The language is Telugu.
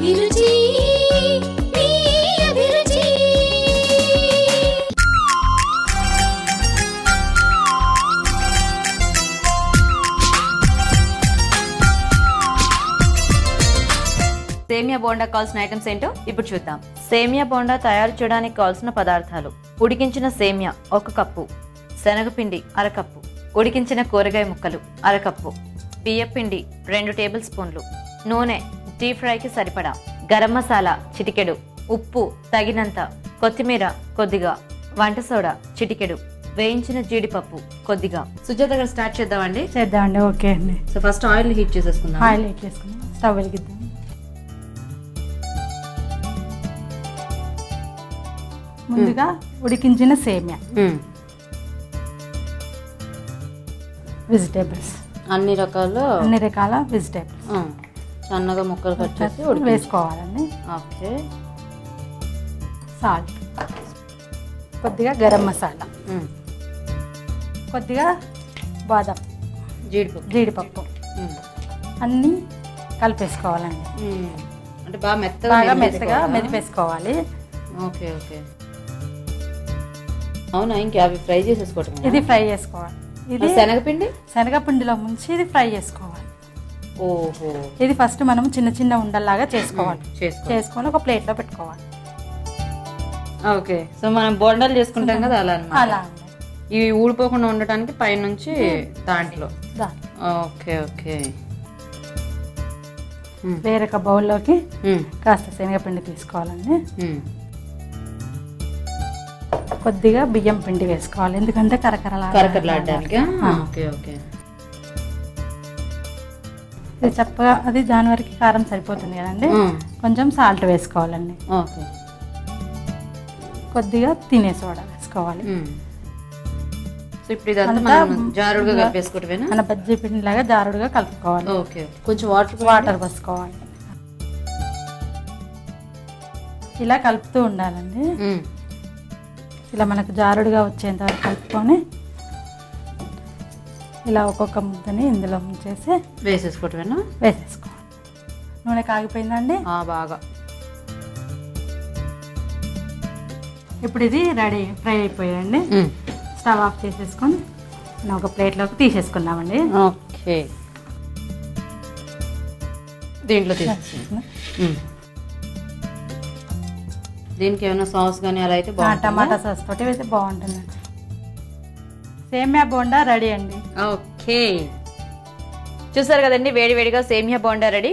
అభిరుచి సేమియా బోండా కావాల్సిన ఐటమ్స్ ఏంటో ఇప్పుడు చూద్దాం. సేమియా బోండా తయారు చేయడానికి కావాల్సిన పదార్థాలు. ఉడికించిన సేమియా ఒక కప్పు. శనగపిండి అరకప్పు. ఉడికించిన కూరగాయ ముక్కలు అరకప్పు. బియ్యపిండి రెండు టేబుల్ స్పూన్లు. నూనె డీప్ ఫ్రైకి సరిపడా గరం మసాలా చిటికెడు ఉప్పు తగినంత కొత్తిమీర కొద్దిగా వంట సోడా చిటికెడు వేయించిన జీడిపప్పు కొద్దిగా. సుజాత గారు స్టార్ట్ చేద్దామండి? చేద్దామండి ఓకే అండి. సో ఫస్ట్ ఆయిల్ హీట్ చేసేసుకుందాం ఆయిల్ వేసుకుందాం స్టవ్ వెలిగిద్దాం. ముందుగా ఉడికించిన సేమియా. వెజిటేబుల్స్ అన్ని రకాల అన్ని రకాల వెజిటేబుల్స్ సన్నగా ముక్కలు కట్ చేసి వేసుకోవాలండి. ఓకే. సాల్ట్. కొద్దిగా గరం మసాలా. కొద్దిగా బాదం. జీడిపప్పు. జీడిపప్పు. అన్నీ కలిపేసుకోవాలండి. అంటే బాగా మెత్తగా బాగా మెత్తగా మెదిపేసుకోవాలా? Okay okay. అవునా? ఇంకా అవి ఫ్రై చేసేసుకోవటం ఇది ఫ్రై చేసుకోవాలి. ఇది శనగపిండి? శనగపిండిలో ముంచి ఇది ఫ్రై చేసుకోవాలి. ఇది ఫస్ట్ మనం చిన్న చిన్న ఉండల్లాగా చేసుకోవాలి. చేసుకో చేసుకొని ఒక ప్లేట్లో పెట్టుకోవాలి. ఓకే. సో మనం బోండాలు చేసుకుంటాం కదా అలా అలా ఇవి ఊడిపోకుండా ఉండటానికి పైనుంచి దాంట్లో. Okay okay. వేరొక బౌల్లోకి. కాస్త శనగపిండి తీసుకోవాలండి. కొద్దిగా బియ్యం పిండి వేసుకోవాలి. ఎందుకంటే కరకరలా కరకరలాడడానికి. Okay okay. ఇది చప్పగా అది దాని వరకు కారం సరిపోతుంది కదండి. కొంచెం సాల్ట్ వేసుకోవాలండి. ఓకే. కొద్దిగా తినే సోడా వేసుకోవాలి. ఇప్పుడు ఇదంతా జారుడుగా కలిపేసుకోవటమేనా మన బజ్జీ పిండి లాగా జారుడుగా కలుపుకోవాలి. ఓకే కొంచెం వాటర్ వాటర్ పోసుకోవాలి. ఇలా కలుపుతూ ఉండాలండి. ఇలా మనకు జారుడుగా వచ్చేంత వరకు కలుపుకొని ఇలా ఒక్కొక్క ముద్దని ఇందులో ముంచేసి వేసేసుకోవటమేనా? వేసేసుకోవాలి నూనె కాగిపోయిందండి? ఆ, బాగా. ఇప్పుడు ఇది రెడీ ఫ్రై అయిపోయాయండి. స్టవ్ ఆఫ్ చేసేసుకొని మనం ఒక ప్లేట్లోకి తీసేసుకుందామండి. ఓకే. దీంట్లో తీసేసి దీనికి ఏమైనా సాస్ కానీ అలా అయితే టమాటా సాస్ తోటి వేస్తే బాగుంటుంది సేమియా బోండా రెడీ అండి. ఓకే. చూసారు కదండి వేడి వేడిగా సేమియా బోండా రెడీ.